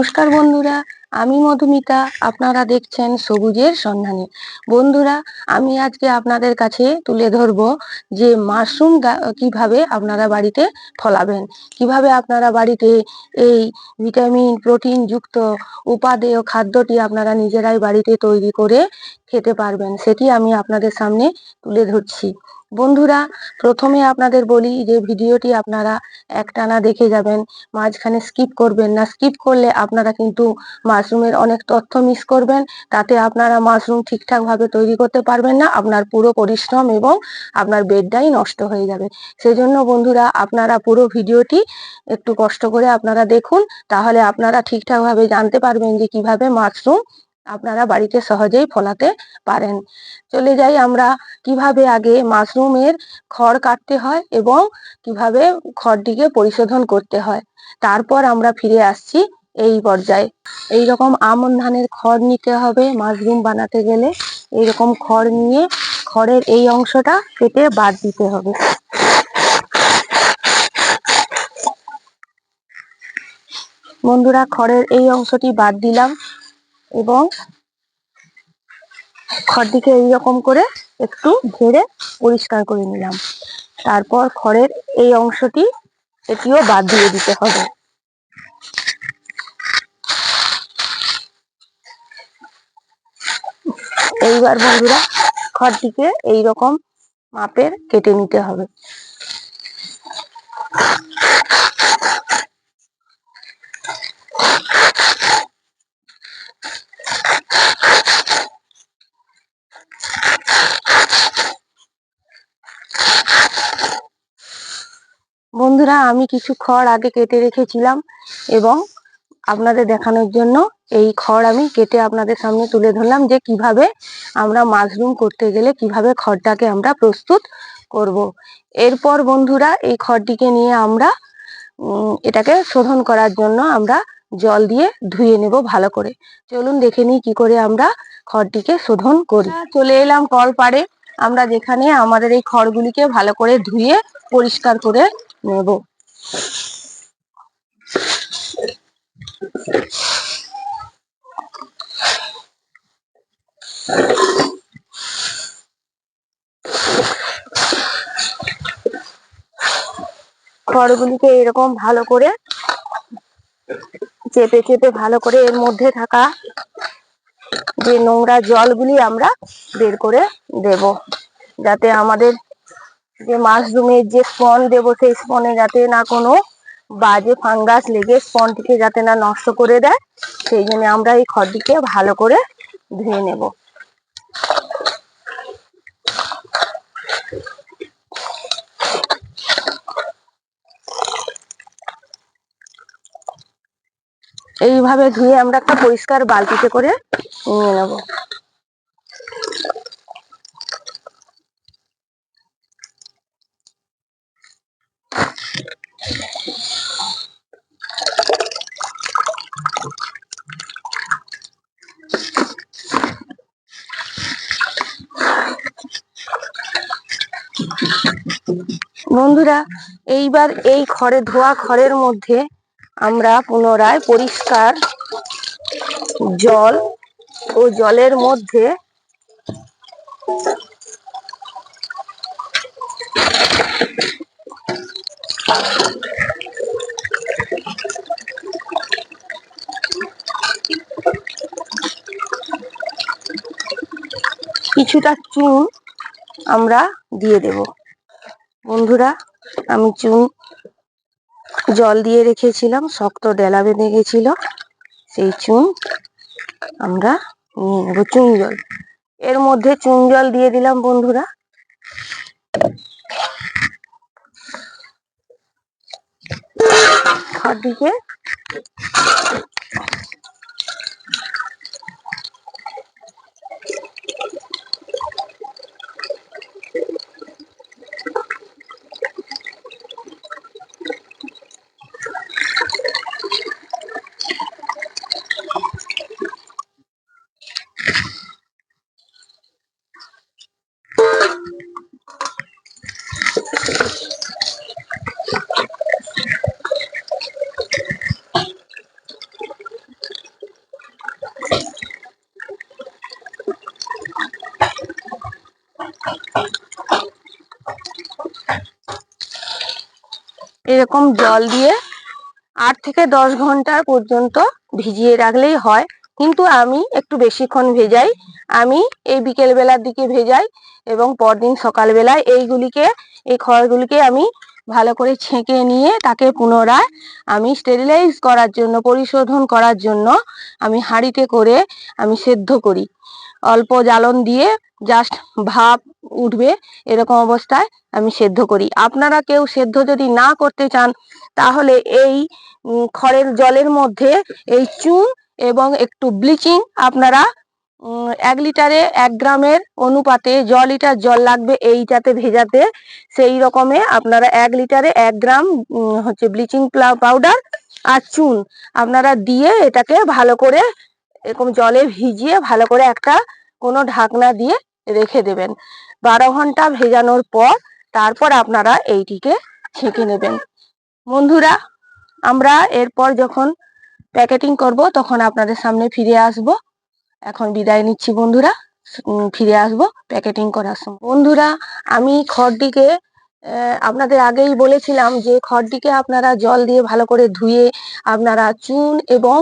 নমস্কার বন্ধুরা। আমি মধুমিতা, আপনারা দেখছেন সবুজের সন্ধানে। বন্ধুরা, আমি আজকে আপনাদের কাছে তুলে ধরব যে মাশরুম কীভাবে আপনারা বাড়িতে ফলাবেন। কীভাবে আপনারা বাড়িতে এই ভিটামিন, প্রোটিন যুক্ত উপাদেয় খাদ্যটি আপনারা নিজেরাই বাড়িতে তৈরি করে খেতে পারবেন, সেটি আমি আপনাদের সামনে তুলে ধরছি। বন্ধুরা, প্রথমে আপনাদের বলি যে ভিডিওটি আপনারা একটানা দেখে যাবেন, মাঝখানে স্কিপ করবেন না। স্কিপ করলে আপনারা কিন্তু মাশরুমের অনেক তথ্য মিস করবেন, তাতে আপনারা মাশরুম ঠিকঠাক ভাবে তৈরি করতে পারবেন না, আপনার পুরো পরিশ্রম এবং আপনার বেডটাই নষ্ট হয়ে যাবে। সেজন্য বন্ধুরা, আপনারা পুরো ভিডিওটি একটু কষ্ট করে আপনারা দেখুন, তাহলে আপনারা ঠিকঠাক ভাবে জানতে পারবেন যে কীভাবে মাশরুম আপনারা বাড়িতে সহজেই ফলাতে পারেন। চলে যাই আমরা, কীভাবে আগে মাশরুমের খড় কাটতে হয় এবং কীভাবে খড়টিকে পরিশোধন করতে হয়। তারপর আমরা ফিরে আসছি এই পর্যায়ে। এই রকম আমন ধানের খড় নিতে হবে, মাশরুম বানাতে গেলে। এইরকম খড় নিয়ে খড়ের এই অংশটা কেটে বাদ দিতে হবে। বন্ধুরা, খড়ের এই অংশটি বাদ দিলাম এবং খড়টিকে এইরকম করে একটু ঝেড়ে পরিষ্কার করে নিলাম। তারপর খড়ের এই অংশটি এটিও বাদ দিয়ে দিতে হবে। এইবার বন্ধুরা খড়টিকে এইরকম মাপের কেটে নিতে হবে। বন্ধুরা আমি কিছু খড় আগে কেটে রেখেছিলাম এবং আপনাদের দেখানোর জন্য এই খড় আমি কেটে আপনাদের সামনে তুলে ধরলাম যে কীভাবে আমরা মাশরুম করতে গেলে কীভাবে খড়টাকে আমরা প্রস্তুত করব। এরপর বন্ধুরা এই খড়টিকে নিয়ে আমরা এটাকে শোধন করার জন্য আমরা জল দিয়ে ধুয়ে নেব ভালো করে। চলুন দেখে নিই কি করে আমরা খড়টিকে শোধন করি। চলে এলাম কল পাড়ে আমরা যেখানে আমাদের এই খড়গুলিকে ভালো করে ধুয়ে পরিষ্কার করে নেব। খড়গুলিকে এরকম ভালো করে চেপে চেপে ভালো করে এর মধ্যে থাকা যে নোংরা জলগুলি আমরা বের করে দেব, যাতে আমাদের যে মাশরুমের যে স্পন দেব, সেই স্পনে যাতে না কোনো বাজে ফাঙ্গাস লেগে স্পনটিকে যাতে না নষ্ট করে দেয়, সেই জন্য আমরা এই খড়টিকে ভালো করে ধুয়ে নেব। এইভাবে ধুয়ে আমরা একটা পরিষ্কার বালতিতে করে নিয়ে নেব। বন্ধুরা, এইবার এই খড়ে ধোয়া খড়ের মধ্যে আমরা পুনরায় পরিষ্কার জল ও জলের মধ্যে কিছুটা চুন আমরা দিয়ে দেব। বন্ধুরা, আমি চুন জল দিয়ে রেখেছিলাম, শক্ত ডেলা বেঁধে গেছিল। সেই চুন আমরা নিয়ে নেব চুন জল। এর মধ্যে চুন জল দিয়ে দিলাম বন্ধুরা। খড়টিকে এরকম জল দিয়ে আট থেকে দশ ঘণ্টা পর্যন্ত ভিজিয়ে রাখলেই হয়। কিন্তু আমি একটু বেশিক্ষণ ভেজাই। আমি এই বিকেল বেলার দিকে ভেজাই এবং পরদিন সকালবেলায় এইগুলিকে, এই খড়গুলিকে আমি ভালো করে ছেঁকে নিয়ে তাকে পুনরায় আমি স্টেরিলাইজ করার জন্য, পরিশোধন করার জন্য আমি হাঁড়িতে করে আমি সেদ্ধ করি। অল্প জ্বালন দিয়ে জাস্ট ভাপ উঠবে এরকম অবস্থায় আমি সেদ্ধ করি। আপনারা কেউ সেদ্ধ যদি না করতে চান, তাহলে এই খড়ের জলের মধ্যে এই চুন এবং একটু ব্লিচিং আপনারা এক লিটারে এক গ্রামের অনুপাতে জ লিটার জল লাগবে এইটাতে ভেজাতে। সেই রকমে আপনারা এক লিটারে এক গ্রাম হচ্ছে ব্লিচিং পাউডার আর চুন আপনারা দিয়ে এটাকে ভালো করে এরকম জলে ভিজিয়ে ভালো করে একটা কোনো ঢাকনা দিয়ে রেখে দেবেন। বারো ঘণ্টা ভেজানোর পর তারপর আপনারা এইটিকে ছেঁকে নেবেন। বন্ধুরা, আমরা এরপর যখন প্যাকেটিং করব তখন আপনাদের সামনে ফিরে আসব। এখন বিদায় নিচ্ছি বন্ধুরা। ফিরে আসব প্যাকেটিং করার সময়। বন্ধুরা, আমি খড়টিকে আপনাদের আগেই বলেছিলাম যে খড়টিকে আপনারা জল দিয়ে ভালো করে ধুয়ে আপনারা চুন এবং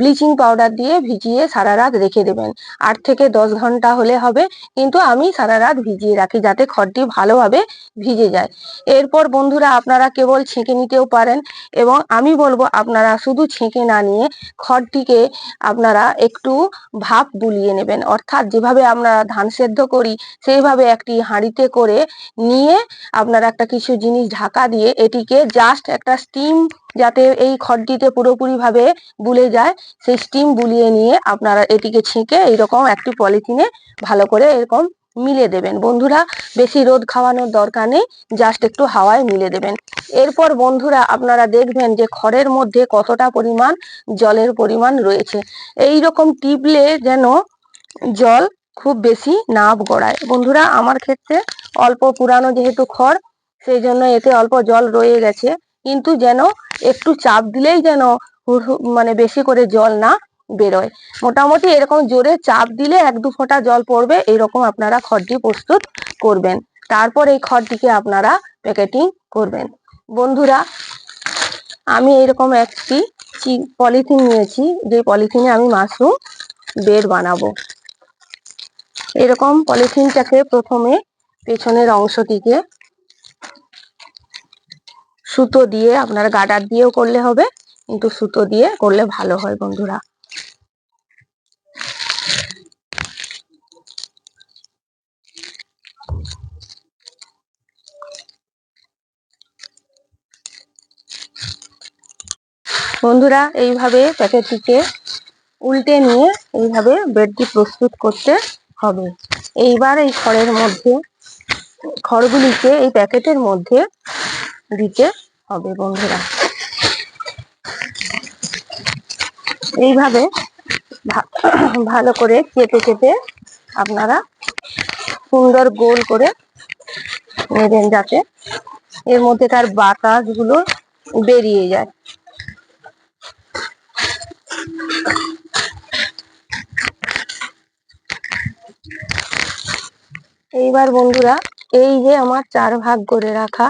ব্লিচিং পাউডার দিয়ে ভিজিয়ে সারা রাত রেখে দেবেন। আট থেকে দশ ঘণ্টা হলে হবে, কিন্তু আমি সারা রাত ভিজিয়ে রাখি যাতে খড়টি ভালোভাবে ভিজে যায়। এরপর বন্ধুরা আপনারা কেবল ছেঁকে নিতেও পারেন এবং আমি বলব আপনারা শুধু ছেঁকে না নিয়ে খড়টিকে আপনারা একটু ভাপ বুলিয়ে নেবেন। অর্থাৎ যেভাবে আমরা ধান সেদ্ধ করি, সেইভাবে একটি হাঁড়িতে করে নিয়ে আপনারা একটা কিছু জিনিস ঢাকা দিয়ে এটিকে জাস্ট একটা স্টিম যাতে এই খড়টিতে পুরোপুরি ভাবে বুলে যায়, সেই স্টিম বুলিয়ে নিয়ে আপনারা এটিকে ছেঁকে এইরকম একটি পলিথিনে ভালো করে এরকম মিলে দেবেন। বন্ধুরা, বেশি রোদ খাওয়ানোর দরকার নেই জাস্ট একটু হাওয়ায় মিলে দেবেন। এরপর বন্ধুরা, আপনারা দেখবেন যে খড়ের মধ্যে কতটা পরিমাণ জলের পরিমাণ রয়েছে। এই রকম টিপলে যেন জল খুব বেশি না গড়ায়। বন্ধুরা, আমার ক্ষেত্রে অল্প পুরানো যেহেতু খড়, সেই জন্য এতে অল্প জল রয়ে গেছে। কিন্তু যেন একটু চাপ দিলেই যেন মানে বেশি করে জল না বেরোয়। মোটামুটি এরকম জোরে চাপ দিলে এক দু ফোঁটা জল পড়বে, এরকম আপনারা খড়টি প্রস্তুত করবেন। তারপর এই খড়টিকে আপনারা প্যাকেটিং করবেন। বন্ধুরা, আমি এরকম একটি পলিথিন নিয়েছি, যে পলিথিনে আমি মাশরুম বেড বানাবো। এরকম পলিথিনটাকে প্রথমে পেছনের অংশটিকে সুতো দিয়ে, আপনার গার্ডার দিয়েও করলে হবে, কিন্তু সুতো দিয়ে করলে ভালো হয়, বন্ধুরা। বন্ধুরা, এইভাবে প্যাকেটটিকে উল্টে নিয়ে এইভাবে বেডটি প্রস্তুত করতে হবে। এইবার এই খড়ের মধ্যে খড়গুলিকে এই প্যাকেটের মধ্যে দিতে হবে, বন্ধুরা। এইভাবে ভালো করে কেটে কেটে আপনারা সুন্দর গোল করে নেবেন যাতে এর মধ্যেকার বাতাসগুলো বেরিয়ে যায়। এইবার বন্ধুরা এই যে আমার চার ভাগ করে রাখা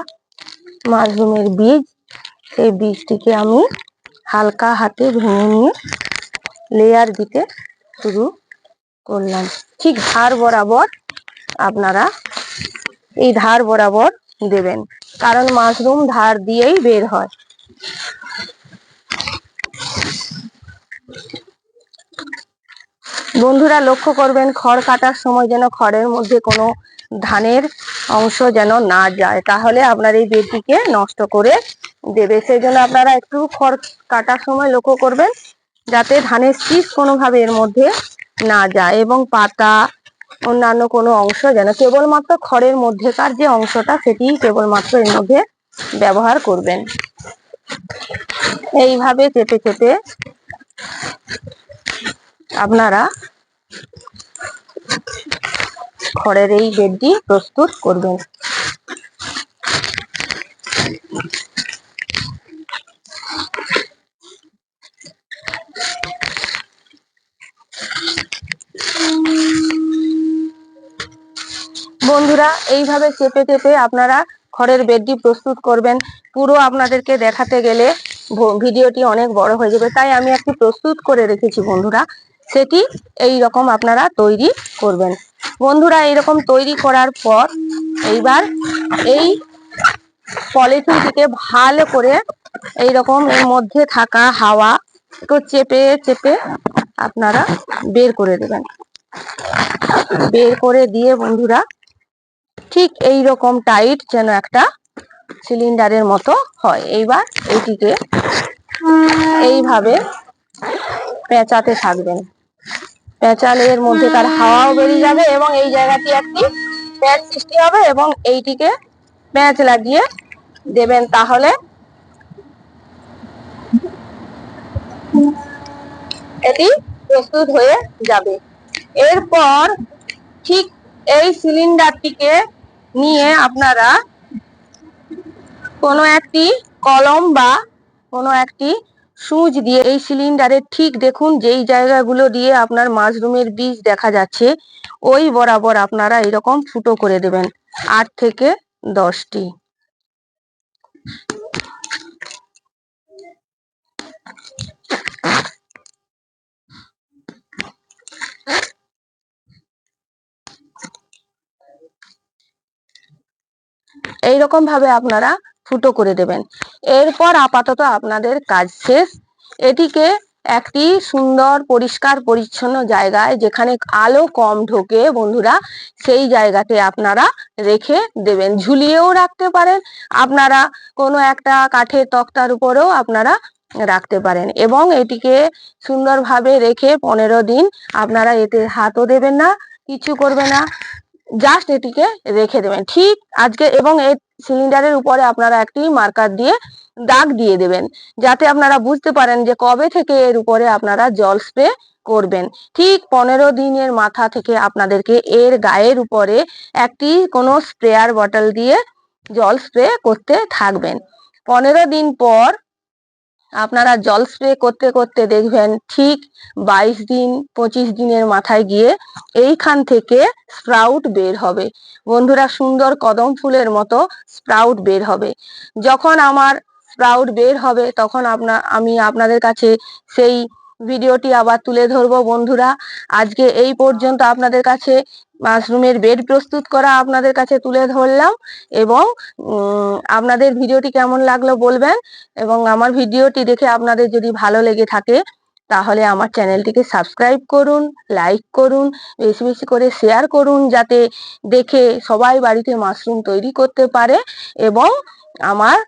মাশরুমের বীজ, সেই বীজটিকে আমি হালকা হাতে ভেঙে নিয়ে লেয়ার দিতে শুরু করলাম। ঠিক ধার বরাবর আপনারা এই ধার বরাবর দেবেন, কারণ মাশরুম ধার দিয়েই বের হয়। বন্ধুরা লক্ষ্য করবেন, খড় কাটার সময় যেন খড়ের মধ্যে কোনো ধানের অংশ যেন না যায়। তাহলে আপনার এই বেডটিকে নষ্ট করে দেবে। সেই জন্য আপনারা একটু খড় কাটার সময় লক্ষ্য করবেন, যাতে ধানের শীষ কোনোভাবে এর মধ্যে না যায় এবং পাতা, অন্যান্য কোনো অংশ যেন কেবলমাত্র খড়ের মধ্যেকার যে অংশটা সেটি কেবলমাত্র এর মধ্যে ব্যবহার করবেন। এইভাবে চেপে চেপে আপনারা খড়ের এই বেড বেডটি প্রস্তুত করবেন। বন্ধুরা, এইভাবে চেপে চেপে আপনারা খড়ের বেডটি প্রস্তুত করবেন। পুরো আপনাদেরকে দেখাতে গেলে ভিডিওটি অনেক বড় হয়ে যাবে। তাই আমি একটি প্রস্তুত করে রেখেছি বন্ধুরা। সেটি এই রকম আপনারা তৈরি করবেন। বন্ধুরা এইরকম তৈরি করার পর এইবার এই পলিথিনটিকে ভালো করে এই রকম এর মধ্যে থাকা হাওয়া একটু চেপে চেপে আপনারা বের করে দেবেন। বের করে দিয়ে বন্ধুরা, ঠিক এই রকম টাইট যেন একটা সিলিন্ডারের মতো হয়। এইবার এইটিকে এইভাবে পেঁচাতে থাকবেন। পেঁচালে এর মধ্যে তার হাওয়াও বেরিয়ে যাবে এবং এই জায়গাটি একটি প্যাঁচ সৃষ্টি হবে এবং এইটিকে প্যাঁচ লাগিয়ে দেবেন তাহলে। এটি প্রস্তুত হয়ে যাবে। এরপর ঠিক এই সিলিন্ডারটিকে নিয়ে আপনারা কোনো একটি কলম বা কোনো একটি সুচ দিয়ে এই সিলিন্ডারের ঠিক দেখুন যেই জায়গাগুলো দিয়ে আপনার মাশরুমের বীজ দেখা যাচ্ছে, ওই বরাবর আপনারা এরকম ফুটো করে দেবেন। আট থেকে দশটি। এইরকম ভাবে আপনারা ফুটো করে দেবেন। এরপর আপাতত আপনাদের কাজ শেষ। এটিকে একটি সুন্দর, পরিষ্কার, পরিচ্ছন্ন জায়গায় যেখানে আলো কম ঢোকে বন্ধুরা, সেই জায়গাতে আপনারা রেখে দেবেন। ঝুলিয়েও রাখতে পারেন। আপনারা কোনো একটা কাঠের তক্তার উপরেও আপনারা রাখতে পারেন এবং এটিকে সুন্দরভাবে রেখে পনেরো দিন আপনারা এতে হাতও দেবেন না কিছু করবে না। জাস্ট এটিকে রেখে দেবেন। ঠিক আজকে এবং এই সিলিন্ডারের উপরে আপনারা একটি মার্কার দিয়ে দাগ দিয়ে দেবেন, যাতে আপনারা বুঝতে পারেন যে কবে থেকে এর উপরে আপনারা জল স্প্রে করবেন। ঠিক পনেরো দিনের মাথা থেকে আপনাদেরকে এর গায়ের উপরে একটি কোনো স্প্রেয়ার বটল দিয়ে জল স্প্রে করতে থাকবেন। পনেরো দিন পর আপনারা জল স্প্রে করতে করতে দেখবেন ঠিক বাইশ দিন, পঁচিশ দিনের মাথায় গিয়ে এইখান থেকে স্প্রাউট বের হবে। বন্ধুরা, সুন্দর কদম ফুলের মতো স্প্রাউট বের হবে। যখন আমার স্প্রাউট বের হবে, তখন আপনা, আমি আপনাদের কাছে সেই ভিডিওটি আবার তুলে ধরবো বন্ধুরা। আজকে এই পর্যন্ত আপনাদের কাছে মাশরুমের বেড প্রস্তুত করা আপনাদের কাছে তুলে ধরলাম এবং আপনাদের ভিডিওটি কেমন লাগল বলবেন এবং আমার ভিডিওটি দেখে আপনাদের যদি ভালো লেগে থাকে তাহলে আমার চ্যানেলটিকে সাবস্ক্রাইব করুন, লাইক করুন, বেশি বেশি করে শেয়ার করুন যাতে দেখে সবাই বাড়িতে মাশরুম তৈরি করতে পারে এবং আমার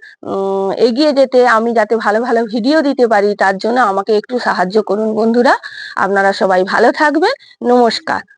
এগিয়ে যেতে, আমি যাতে ভালো ভালো ভিডিও দিতে পারি, তার জন্য আমাকে একটু সাহায্য করুন বন্ধুরা। আপনারা সবাই ভালো থাকবেন। নমস্কার।